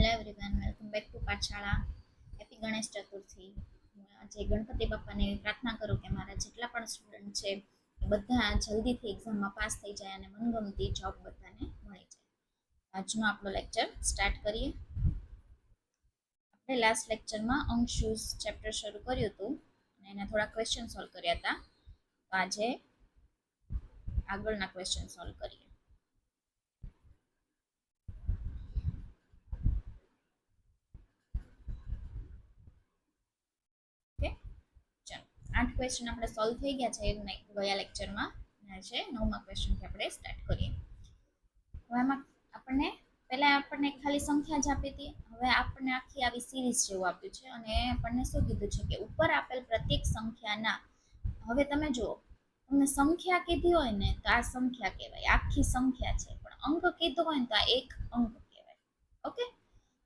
Hello everyone welcome back to Pathshala happy Ganesh Chaturthi આજે ગણપતિ બાપાને પ્રાર્થના કરું કે મારા જેટલા પણ સ્ટુડન્ટ છે, એ બધા જલ્દીથી એક્ઝામમાં પાસ થઈ જાય અને મનગમતી જોબ બધાને મળી જાય. આજનો આપણો લેક્ચર સ્ટાર્ટ કરીએ. આપણે લાસ્ટ લેક્ચરમાં અંક શૂઝ ચેપ્ટર શરૂ કર્યું હતું અને એના થોડા ક્વેશ્ચન સોલ્વ કર્યા હતા. તો આજે આગળના ક્વેશ્ચન સોલ્વ કરીએ ઓકે ચાલો આઠ ક્વેશ્ચન આપણે સોલ્વ થઈ ગયા છે ગયા લેક્ચરમાં છે નવમા ક્વેશ્ચનથી આપણે સ્ટાર્ટ કરીએ. હવે એમાં આપણને, પહેલાં આપણને ખાલી સંખ્યા જ આપી હતી. હવે આપણને આખી આવી સિરીઝ જેવું આપ્યું છે. અને આપણને શું કીધું છે કે ઉપર આપેલ પ્રત્યેક સંખ્યાના, હવે તમે જુઓ, તમને સંખ્યા કીધી હોય ને તો આ સંખ્યા કહેવાય. આખી સંખ્યા છે. પણ અંક કીધો હોય ને તો આ એક અંક કહેવાય. ઓકે?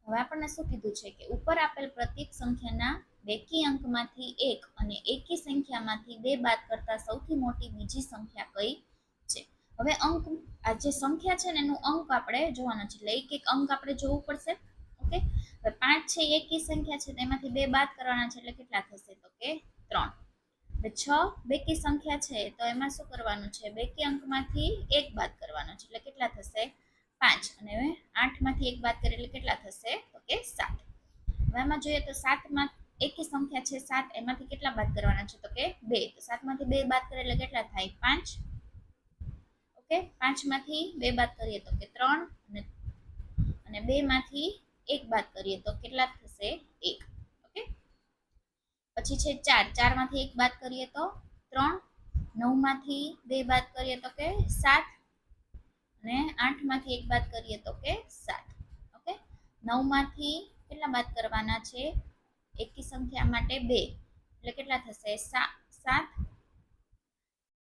હવે આપણને શું કીધું છે કે ઉપર આપેલ પ્રત્યેક સંખ્યાના બેકી અંકમાંથી એક અને એકી સંખ્યામાંથી બે બાદ કરતા સૌથી મોટી બીજી સંખ્યા કઈ છે? હવે અંક, આ જે સંખ્યા છે ને એનું અંક આપણે જોવાનો છે. એટલે એક એક અંક આપણે જોવું પડશે. ઓકે? હવે પાંચ છે, એકી સંખ્યા છે, તેમાંથી બે બાદ કરવાના છે એટલે કેટલા થશે? તો કે ત્રણ. હવે છ બેકી સંખ્યા છે, તો એમાં શું કરવાનું છે? બેકી અંકમાંથી એક બાદ કરવાનો છે. એટલે કેટલા થશે? પાંચ. અને આઠમાંથી એક બાદ કરીએ એટલે કેટલા થશે? તો કે સાત. હવે આમાં જોઈએ તો સાતમાં એકી સંખ્યા છે સાત, એમાંથી કેટલા બાદ કરવાના છે? તો કે બે. તો સાતમાંથી બે બાદ કરે એટલે કેટલા થાય? પાંચ. ઓકે? પાંચમાંથી બે બાદ કરીએ તો કે ત્રણ અને અને બે એક બાદ કરીએ તો કેટલા થશે? એક. ઓકે? પછી છે ચાર. ચારમાંથી એક બાદ કરીએ તો ત્રણ. નવમાંથી બે બાદ કરીએ તો કે સાત. અને આઠમાંથી એક બાદ કરીએ તો કે સાત. ઓકે? નવમાંથી કેટલા બાદ કરવાના છે? એકી સંખ્યા માટે બે. એટલે કેટલા થશે? સાત.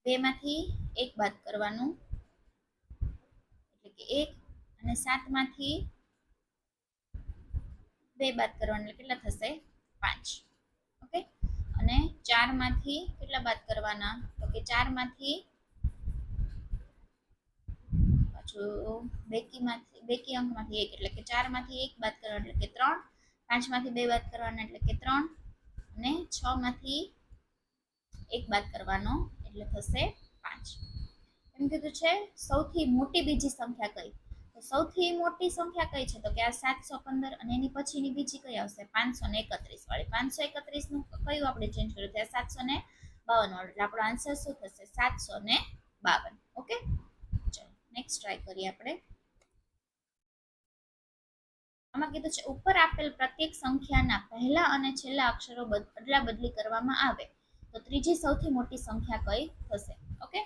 બેમાંથી એક બાદ કરવાનું. એટલે કે એક અને સાતમાંથી બે બાદ કરવાનું, એટલે કેટલા થશે? પાંચ. ઓકે? અને ચારમાંથી કેટલા બાદ કરવાના? તો કે ચારમાંથી પાછું બેકીમાંથી, બેકી અંકમાંથી એક, એટલે કે ચારમાંથી એક બાદ કરવાનું, એટલે કે ત્રણ. પાંચમાંથી બે બાદ કરવાના એટલે કે ત્રણ અને છ માંથી એક બાદ કરવાનો એટલે થશે પાંચ. એમ કીધું છે, સૌથી મોટી બીજી સંખ્યા કઈ? તો સૌથી મોટી સંખ્યા કઈ છે? તો કે આ સાતસો પંદર અને એની પછીની બીજી કઈ આવશે? પાંચસો ને એકત્રીસ. વાળી પાંચસો એકત્રીસનું કયું આપણે ચેન્જ કર્યું? ત્યાં સાતસો ને બાવન વાળું. એટલે આપણો આન્સર શું થશે? સાતસો ને બાવન. ઓકે ચલો નેક્સ્ટ ટ્રાય કરીએ આપણે. આમાં કીધું છે, ઉપર આપેલ પ્રત્યેક સંખ્યાના પહેલા અને છેલ્લા અક્ષરો બદલા બદલી કરવામાં આવે. તો ત્રીજી સૌથી મોટી સંખ્યા કઈ થશે? ઓકે?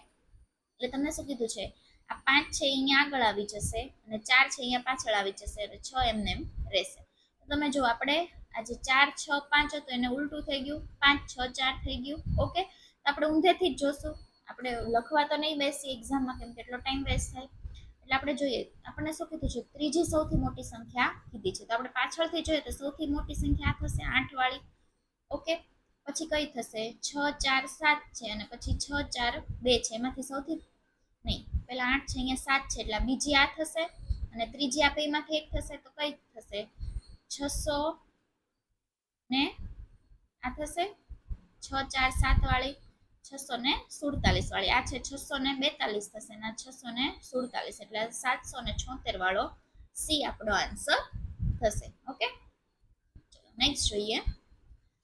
એટલે તમને શું કીધું છે? આ પાંચ છે અહીંયા આગળ આવી જશે અને ચાર છે અહીંયા પાછળ આવી જશે અને છ એમને એમ રહેશે. તમે જો આપણે આજે ચાર, છ, પાંચ હતું, એને ઉલટું થઈ ગયું. પાંચ, છ, ચાર થઈ ગયું. ઓકે? તો આપણે ઊંધેથી જ જોશું. આપણે લખવા તો નહીં બેસી એક્ઝામમાં કેમ કેટલો ટાઈમ વેસ્ટ થાય. એટલે આપણે જોઈએ, આપણને શું કીધું છે? ત્રીજી સૌથી મોટી સંખ્યા કીધી છે. તો આપણે પાછળથી જોઈએ તો સૌથી મોટી સંખ્યા થશે આઠ વાળી ઓકે? પછી કઈ થશે? છ, ચાર, સાત છે અને પછી છ, ચાર, બે છે. એમાંથી સૌથી નહીં પેલા આઠ છે, અહીંયા સાત છે. એટલે બીજી આ થશે અને ત્રીજી આપણે એમાંથી એક થશે. તો કઈ થશે? છસો ને આ થશે? છ, ચાર સાત વાળી છસો ને સુડતાલીસ વાળી. આ છે છસો ને બેતાલીસ થશે ને છસો ને સુડતાલીસ, એટલે સાતસો ને છોતેર વાળો સી આપણો આન્સર થશે. ઓકે? ચલો નેક્સ્ટ જોઈએ.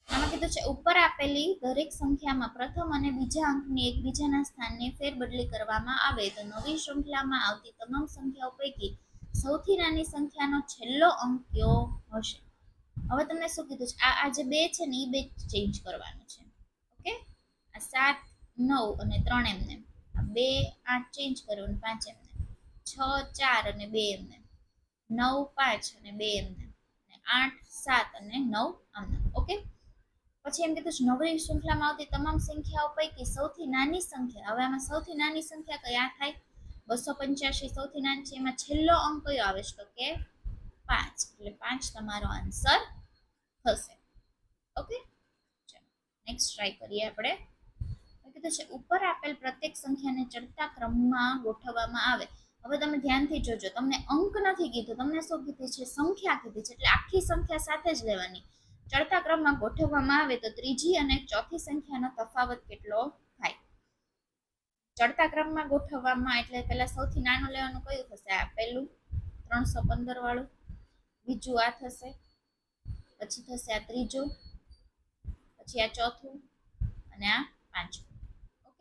આમાં કીધું છે, ઉપર આપેલી દરેક સંખ્યામાં પ્રથમ અને બીજા અંકની એકબીજાના સ્થાનને ફેરબદલી કરવામાં આવે. તો નવી શૃંખલામાં આવતી તમામ સંખ્યાઓ પૈકી સૌથી નાની સંખ્યાનો છેલ્લો અંક કયો હશે? હવે તમને શું કીધું છે? આ આ જે બે છે ને એ બે ચેન્જ કરવાનું છે. આ સાત, નવ અને ત્રણ એમને. આ બે આઠ ચેન્જ કરો અને પાંચ એમને. છ, ચાર અને બે એમને. નવ, પાંચ અને બે એમને. આઠ, સાત અને નવ આમને. ઓકે પછી એમ કીધું છે, નવરી શૃંખલામાં આવતી તમામ સંખ્યાઓ પૈકી સૌથી નાની સંખ્યા. હવે આમાં સૌથી નાની સંખ્યા કયા થાય? બસો પંચ્યાસી સૌથી નાની છે. એમાં છેલ્લો અંક કયો આવે છે? તો કે પાંચ. એટલે પાંચ તમારો આન્સર થશે. ઓકે ચલો નેક્સ્ટ ટ્રાય કરીએ આપણે. છે, ઉપર આપેલ પ્રત્યેક સંખ્યાને ચડતા ક્રમમાં ગોઠવવામાં આવે. હવે તમે ધ્યાનથી જોજો, તમને અંક નથી કીધું, તમને શું કીધી છે? સંખ્યા કીધી છે, એટલે આખી સંખ્યા સાથે જ લેવાની. ચડતા ક્રમમાં ગોઠવવામાં આવે તો ત્રીજી અને ચોથી સંખ્યાનો તફાવત કેટલો થાય? ચડતા ક્રમમાં ગોઠવવામાં, એટલે પહેલા સૌથી નાનું લેવાનું કયું થશે? આ પહેલું, ત્રણસો પંદર વાળું. બીજું આ થશે, પછી થશે આ ત્રીજું, પછી આ ચોથું અને આ પાંચમું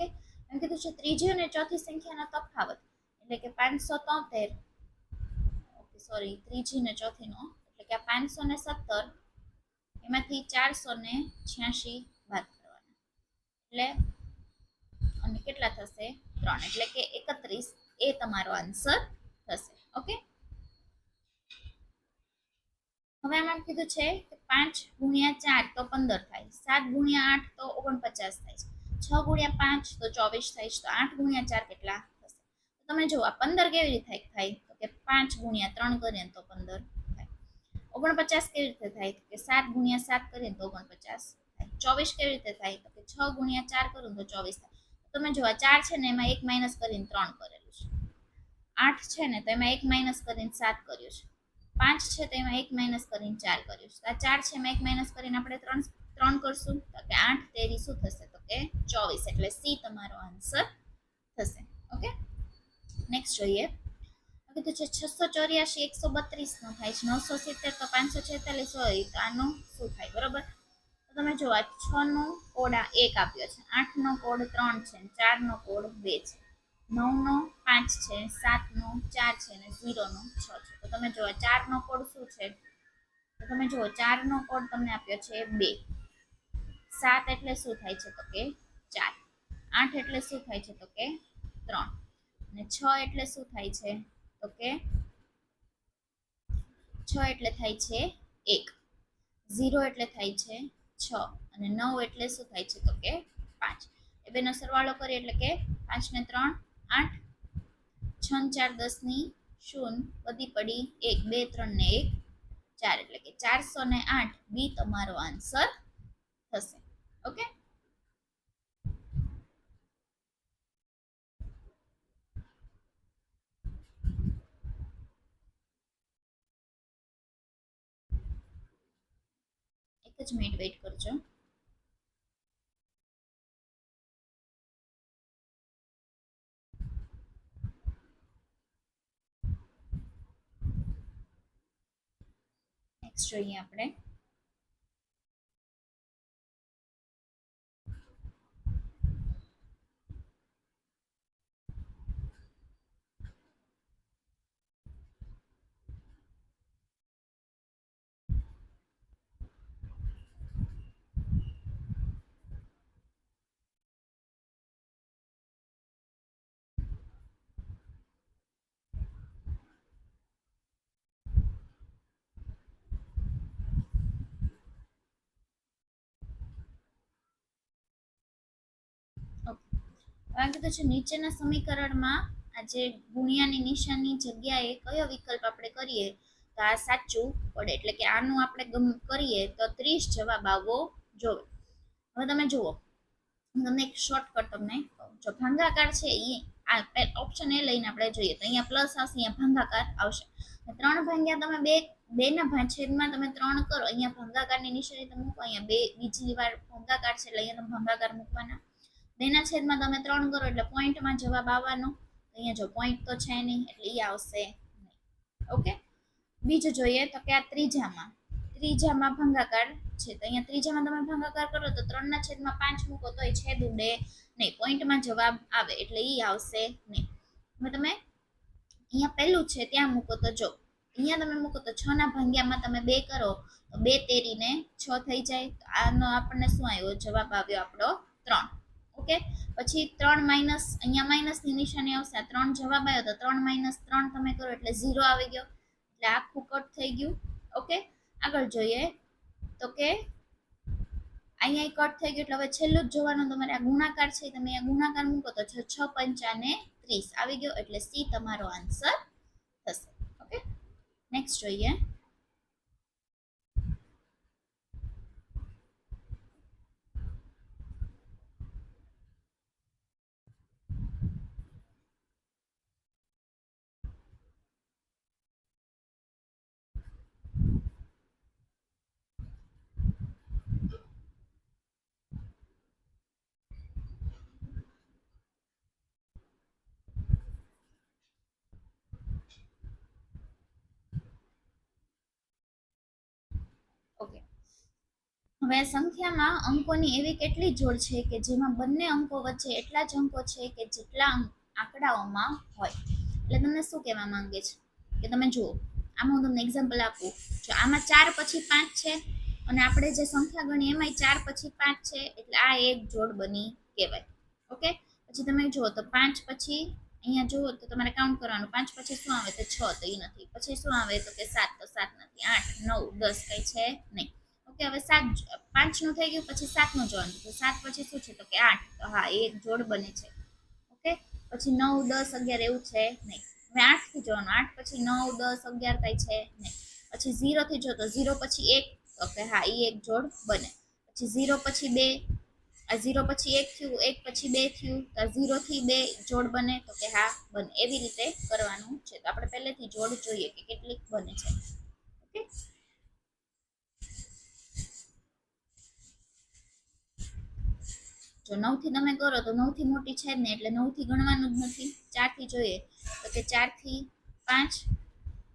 ઓકે? એમ કીધું છે, ત્રીજી અને ચોથી સંખ્યાનો તફાવત. એટલે કે પાંચસો તોતેર ઓકે સોરી ત્રીજી ને ચોથીનો. એટલે કે પાંચસો ને સત્તર, એમાંથી ચારસો ને છ્યાસી બાદ કરવાના. એટલે અને કેટલા થશે? ત્રણ. એટલે કે એકત્રીસ એ તમારો આન્સર થશે. ઓકે? હવે એમાં કીધું છે કે પાંચ ગુણ્યા ચાર તો પંદર થાય. સાત ગુણ્યા આઠ તો ઓગણપચાસ થાય છે. છ ગુણ્યા પાંચ તો ચોવીસ થાય તો આઠ ગુણ્યા ચાર કેટલા થશે? તો તમે જુઓ, આ પંદર કેવી રીતે થાય તો કે પાંચ ગુણ્યા ત્રણ કરીએ તો પંદર થાય. ઓગણપચાસ કેવી રીતે થાય? કે સાત ગુણ્યા સાત કરીએ તો ઓગણપચાસ થાય. ચોવીસ કેવી રીતે થાય? તો કે છ ગુણ્યા ચાર કરું તો ચોવીસ થાય. તમે જુઓ ચાર છે ને એમાં એક માઇનસ કરીને ત્રણ કરેલું છે. આઠ છે ને તો એમાં એક માઇનસ કરીને સાત કર્યું છે. પાંચ છે તો એમાં એક માઇનસ કરીને ચાર કર્યું છે. આ ચાર છે એમાં એક માઇનસ કરીને આપણે ત્રણ ત્રણ કરશું. તો કે આઠ, તેરી શું થશે? તો કે ચોવીસ. એટલે સી તમારો આન્સર થશે. ઓકે? નેક્સ્ટ જોઈએ. કીધું છે છસો ચોર્યાસી, એકસો બત્રીસ નો થાય છે. નવસો સિત્તેર તો પાંચસો છેતાલીસ હોય, તો આનું શું થાય? બરોબર? તો તમે જો આ છ નો કોડ આ એક આપ્યો છે. આઠ નો કોડ ત્રણ છે ચાર નો કોડ બે છે. નવ નો પાંચ છે સાત નો ચાર છે અને ઝીરો નો છ છે. તો તમે જુઓ ચાર નો કોડ શું છે? તો તમે જુઓ ચાર નો કોડ તમને આપ્યો છે બે. સાત એટલે શું થાય છે તો કે ચાર. આઠ એટલે શું થાય છે તો કે ત્રણ. અને છ એટલે શું થાય છે તો કે છ એટલે થાય છે એક. ઝીરો એટલે થાય છે છ. અને નવ એટલે શું થાય છે તો કે પાંચ. એ બેનો સરવાળો કરીએ એટલે કે પાંચ ને ત્રણ, આઠ. છ ચાર દસની શૂન્ય વધી પડી એક, બે, ત્રણ ને એક, ચાર. એટલે કે ચારસો ને આઠ બી તમારો આન્સર થશે. ઓકે એક જ મિનિટ વેઇટ કરજો. નેક્સ્ટ જોઈએ આપણે. હવે તો છે નીચેના સમીકરણમાં આ જે ગુણ્યાની નિશાનની જગ્યાએ કયો વિકલ્પ આપણે કરીએ, તો આ સાચું પડે. એટલે કે આનું આપણે ગમ કરીએ, તો ત્રીસ જવાબ આવવો જોવે. હવે તમે જુઓ. તમને એક શોર્ટકટ તમને કહું. જો ભાંગાકાર છે એ આ ઓપ્શન એ લઈને આપણે જોઈએ. તો અહીંયા પ્લસ આવશે, અહીંયા ભાંગાકાર આવશે. ત્રણ ભાંગ્યા તમે બે, બેના ભાંછેદમાં તમે ત્રણ કરો. અહીંયા ભાંગાકારની નિશાની તમે મૂકો. અહીંયા બે, બીજી વાર ભાંગાકાર છે, એટલે અહીંયા તમે ભંગાકાર મૂકવાના. બેના છેદમાં તમે ત્રણ કરો એટલે પોઈન્ટમાં જવાબ આવવાનો. અહીંયા જો પોઈન્ટ તો છે નહીં, એટલે એ આવશે ઓકે? બીજું જોઈએ તો કે આ ત્રીજામાં ત્રીજામાં ભંગાકાર છે. તો અહીંયા ત્રીજામાં તમે ભંગાકાર કરો તો ત્રણના છેદમાં પાંચ મૂકો તો એ છેદ ઉડે નહીં. પોઈન્ટમાં જવાબ આવે એટલે એ આવશે નહીં. હવે તમે અહીંયા પહેલું છે ત્યાં મૂકો તો જો, અહીંયા તમે મૂકો તો છ ના ભાંગ્યામાં તમે બે કરો તો બે તેરીને છ થઈ જાય. આનો આપણને શું આવ્યો? જવાબ આવ્યો આપણો ત્રણ. ઓકે? પછી ત્રણ માઇનસ, અહીંયા માઇનસની નિશાની આવશે, આ ત્રણ જવાબ આવ્યો તો ત્રણ માઇનસ ત્રણ તમે કરો એટલે ઝીરો આવી ગયો. એટલે આખું કટ થઈ ગયું. ઓકે? આગળ જોઈએ. તો કે અહીંયા કટ થઈ ગયું એટલે હવે છેલ્લું જ જોવાનું તમારે આ ગુણાકાર છે, તમે આ ગુણાકાર મૂકો તો છ છ પંચાને ત્રીસ. આવી ગયો એટલે સી તમારો આન્સર થશે. ઓકે? નેક્સ્ટ જોઈએ. હવે સંખ્યામાં અંકોની એવી કેટલી જોડ છે કે જેમાં બંને અંકો વચ્ચે એટલા જ અંકો છે કે જેટલા આંકડાઓમાં હોય? એટલે તમને શું કહેવા માંગે છે? કે તમે જુઓ, આમાં હું તમને એક્ઝામ્પલ આપું. જો આમાં ચાર પછી પાંચ છે અને આપણે જે સંખ્યા ગણી એમાંય ચાર પછી પાંચ છે, એટલે આ એક જોડ બની કહેવાય. ઓકે? પછી તમે જુઓ તો પાંચ પછી અહીંયા જુઓ તો તમારે કાઉન્ટ કરવાનું. પાંચ પછી શું આવે તો છ, તો એ નથી. પછી શું આવે તો કે સાત, તો સાત નથી. આઠ, નવ, દસ કઈ છે નહીં. ઓકે, હવે સાત પાંચનું થઈ ગયું, પછી સાતનું જોવાનું. તો સાત પછી શું છે તો કે આઠ. તો હા, એ એક જોડ બને છે. ઓકે, પછી નવ, દસ, અગિયાર એવું છે નહીં. હવે આઠથી જોવાનું. આઠ પછી નવ, દસ, અગિયાર કઈ છે નહીં. પછી ઝીરોથી જો તો ઝીરો પછી એક. તો કે હા એ એક જોડ બને. પછી ઝીરો પછી બે ઝીરો પછી એક થયું, એક પછી બે થયું, તો ઝીરોથી બે જોડ બને, તો કે હા, બને. એવી રીતે કરવાનું છે. તો આપણે પહેલેથી જોડ જોઈએ કે કેટલીક બને છે. ઓકે? જો નવથી તમે કરો, તો નવથી મોટી છે જ ને, એટલે નવથી ગણવાનું જ નથી. ચારથી જોઈએ, તો કે ચારથી પાંચ,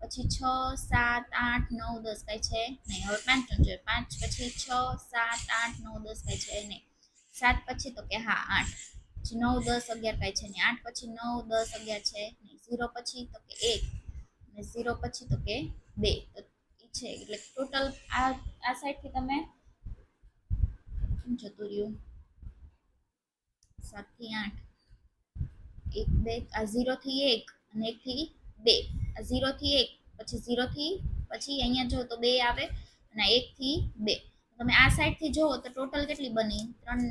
પછી છ, સાત, આઠ, નવ, દસ, કાંઈ છે નહીં. હવે પાંચ જોઈએ પાંચ, પછી છ, સાત, આઠ, નવ, દસ, કાંઈ છે નહીં. સાત પછી તો કે હા, આઠ. પછી નવ, દસ, અગિયાર કાંઈ છે નહીં. આઠ પછી નવ, દસ, અગિયાર છે નહીં. ઝીરો પછી તો કે એક. અને ઝીરો પછી તો કે બે. તો છે. એટલે ટોટલ આ આ સાઈડથી તમે જતું રહ્યું? સાતથી આઠ. એક, બે. આ ઝીરોથી એક અને એકથી બે. આ ઝીરોથી એક, પછી ઝીરોથી પછી અહીંયા જો તો બે આવે અને એકથી બે. તમે આ સાઈડથી જુઓ તો ટોટલ કેટલી બની? ત્રણ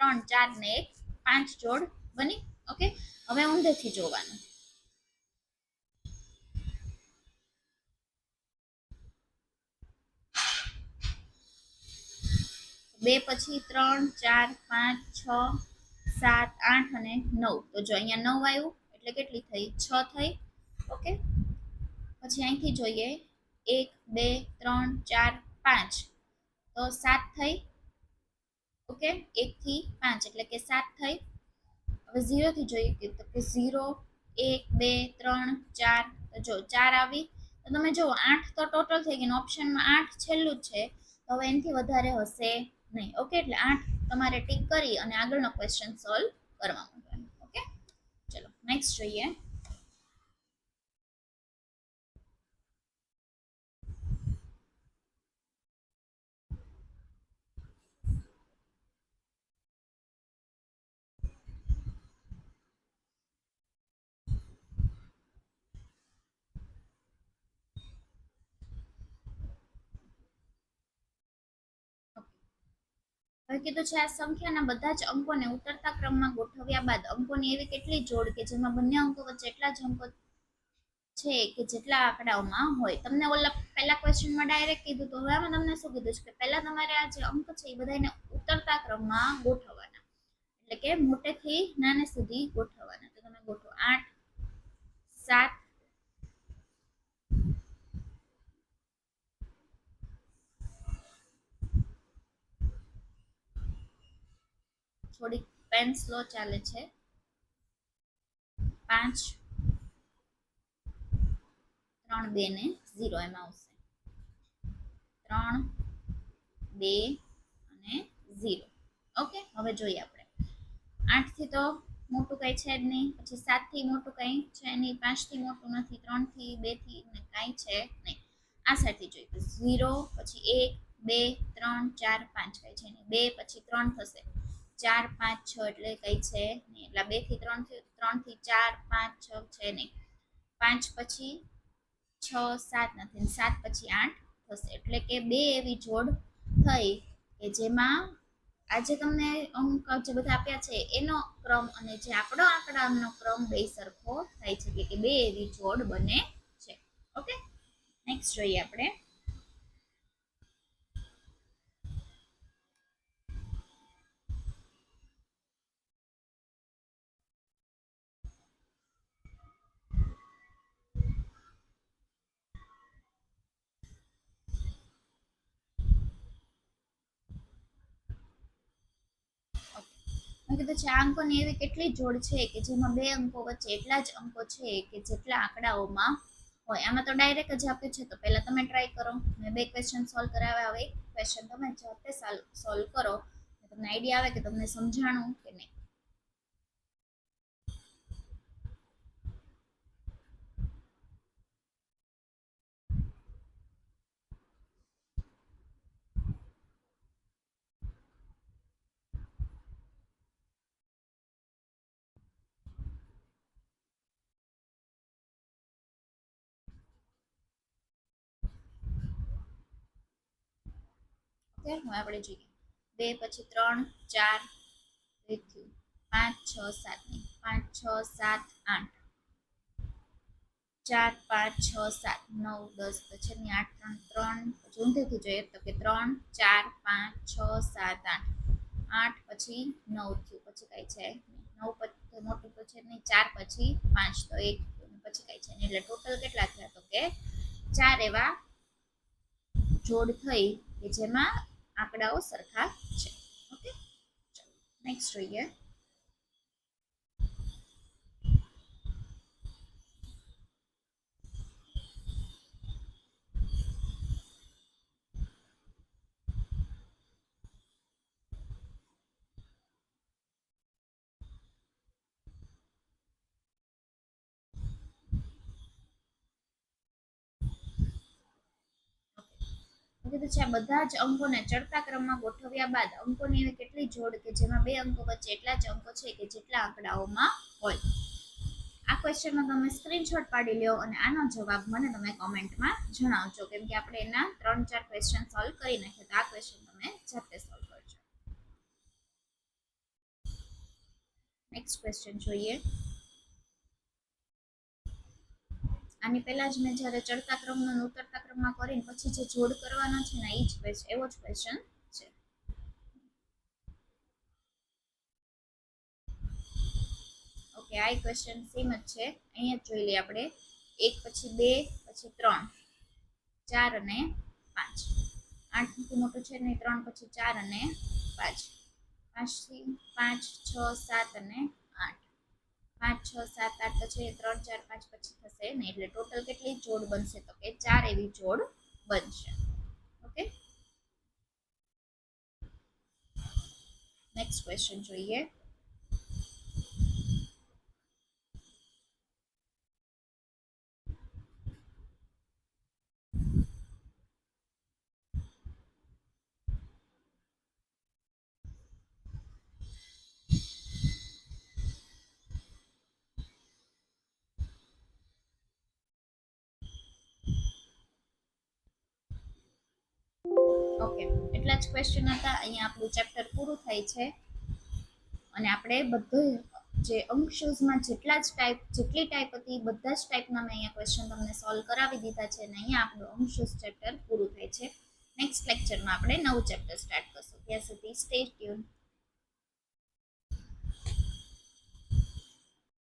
ત્રણ, ચાર ને એક, પાંચ જોડ બની. ઓકે? હવે ઊંધેથી જોવાનું. બે પછી ત્રણ, ચાર, પાંચ, છ, સાત, આઠ અને નવ. તો જો અહીંયા નવ આવ્યું, એટલે કેટલી થઈ? છ થઈ. ઓકે? પછી અહીંથી જોઈએ. એક, બે, ત્રણ, ચાર, પાંચ. તો સાત થઈ. ઓકે? એકથી પાંચ, એટલે કે સાત થઈ. હવે ઝીરોથી જોઈએ તો કે ઝીરો, એક, બે, ત્રણ, ચાર, તો જો ચાર આવી. તો તમે જુઓ આઠ તો ટોટલ થઈ ગયું ઓપ્શનમાં આઠ છેલ્લું જ છે. તો હવે એનાથી વધારે હશે નહીં. ઓકે? એટલે આઠ તમારે ટીક કરી અને આગળનો ક્વેશ્ચન સોલ્વ કરવા માંગવાનો ઓકે? ચલો નેક્સ્ટ જોઈએ. હવે કીધું છે આ સંખ્યાના બધા જ અંકોને ઉતરતા ક્રમમાં ગોઠવ્યા બાદ અંકોની એવી કેટલી જોડ કે જેમાં બંને અંકો વચ્ચે એટલા જ અંકો છે કે જેટલા આંકડાઓમાં હોય. તમને ઓલા પહેલા ક્વેશ્ચનમાં ડાયરેક્ટ કીધું તો હવે આમાં તમને શું કીધું છે કે પહેલા તમારે આ જે અંક છે એ બધાને ઉતરતા ક્રમમાં ગોઠવવાના. એટલે કે મોટેથી નાને સુધી ગોઠવવાના. તો તમે ગોઠવો આઠ, સાત થોડીક પેન સ્લો ચાલે છે. પાંચ, ત્રણ બે ને ઝીરો એમાં આવશે. ત્રણ બે અને ઝીરો ઓકે હવે જોઈએ આપણે. આઠથી તો મોટું કંઈ છે જ નહીં. પછી સાતથી મોટું કંઈ છે નહીં. પાંચથી મોટું નથી. ત્રણથી, બેથી ને કાંઈ છે નહીં. આ સાઈડથી જોઈએ. ઝીરો પછી એક, બે, ત્રણ, ચાર, પાંચ કંઈ છે નહીં. બે, પછી ત્રણ થશે. ચાર, પાંચ, છ એટલે કઈ છે નહીં. એટલે બેથી ત્રણથી ત્રણથી ચાર, પાંચ, છ છે નહીં. પાંચ પછી છ, સાત નથી. સાત પછી આઠ થશે. એટલે કે બે એવી જોડ થઈ કે જેમાં આજે તમને અંક જે બધા આપ્યા છે એનો ક્રમ અને જે આપણો આંકડાનો ક્રમ બે સરખો થાય છે. એટલે કે બે એવી જોડ બને છે. ઓકે? નેક્સ્ટ જોઈએ આપણે. મેં કીધું છે આ અંકોની એવી કેટલી જોડ છે કે જેમાં બે અંકો વચ્ચે એટલા જ અંકો છે કે જેટલા આંકડાઓમાં હોય. આમાં તો ડાયરેક્ટ જ આપ્યું છે. તો પહેલાં તમે ટ્રાય કરો. મેં બે ક્વેશ્ચન સોલ્વ કરાવ્યા. હવે એક ક્વેશ્ચન તમે જાતે સોલ્વ કરો. તમને આઈડિયા આવે કે તમને સમજાણું કે નહીં. ઓકે, હવે આપણે જોઈએ. બે પછી ત્રણ, ચાર પાંચ, છ, સાત નહીં પાંચ, છ, સાત, આઠ. ચાર, પાંચ, છ, સાત, નવ, દસ, પછી આઠ, ત્રણ ત્રણ, પછી ઊંધેથી જોઈએ તો કે ત્રણ, ચાર, પાંચ, છ, સાત, આઠ. આઠ પછી નવ થયું, પછી કઈ છે. નવ પછી મોટું તો છે નહીં. ચાર પછી પાંચ, તો એક પછી કઈ છે એટલે ટોટલ કેટલા થયા તો કે ચાર એવા જોડ થઈ કે જેમાં આંકડાઓ સરખા છે. ઓકે નેક્સ્ટ જોઈએ. કીધું છે. બધા જ અંકોને ચડતા ક્રમમાં ગોઠવ્યા બાદ અંકોની એવી કેટલી જોડ કે જેમાં બે અંકો વચ્ચે એટલા જ અંકો છે કે જેટલા આંકડાઓમાં હોય. આ ક્વેશ્ચનમાં તમે સ્ક્રીનશોટ પાડી લ્યો અને આનો જવાબ મને તમે કોમેન્ટમાં જણાવજો. કેમ કે આપણે એના ત્રણ ચાર ક્વેશ્ચન સોલ્વ કરી નાખ્યા તો આ ક્વેશ્ચન તમે જાતે સોલ્વ કરજો. નેક્સ્ટ ક્વેશ્ચન જોઈએ. આની પહેલા જ મેં જ્યારે ચડતા ક્રમનો ઉતરતા ક્રમમાં કરીને પછી જે જોડ કરવાનો છે ને એ જ એવો જ ક્વેશ્ચન છે. ઓકે આ ક્વેશ્ચન સેમ જ છે. અહીંયા જ જોઈ લઈએ આપણે. એક, પછી બે, પછી ત્રણ. ચાર અને પાંચ. આઠથી મોટું છે નહીં ત્રણ, પછી ચાર અને પાંચ. પાંચથી પાંચ, છ, સાત અને આઠ પાંચ, છ, સાત, આઠ પછી ત્રણ, ચાર, પાંચ પછી થશે ને એટલે ટોટલ કેટલી જોડ બનશે? તો કે ચાર એવી જોડ બનશે. ઓકે? નેક્સ્ટ ક્વેશ્ચન જોઈએ. ઓકે એટલા જ ક્વેશ્ચન હતા. અહીંયા આપણું ચેપ્ટર પૂરું થાય છે. અને આપણે બધું જે અંકશોઝમાં જેટલા જ ટાઈપ જેટલી ટાઈપ હતી, બધા જ ટાઈપના મેં અહીંયા ક્વેશ્ચન તમને સોલ્વ કરાવી દીધા છે અને અહીંયા આપણું અંકશોઝ ચેપ્ટર પૂરું થાય છે. નેક્સ્ટ લેક્ચરમાં આપણે નવું ચેપ્ટર સ્ટાર્ટ કરશું. ત્યાં સુધી સ્ટે ટ્યુન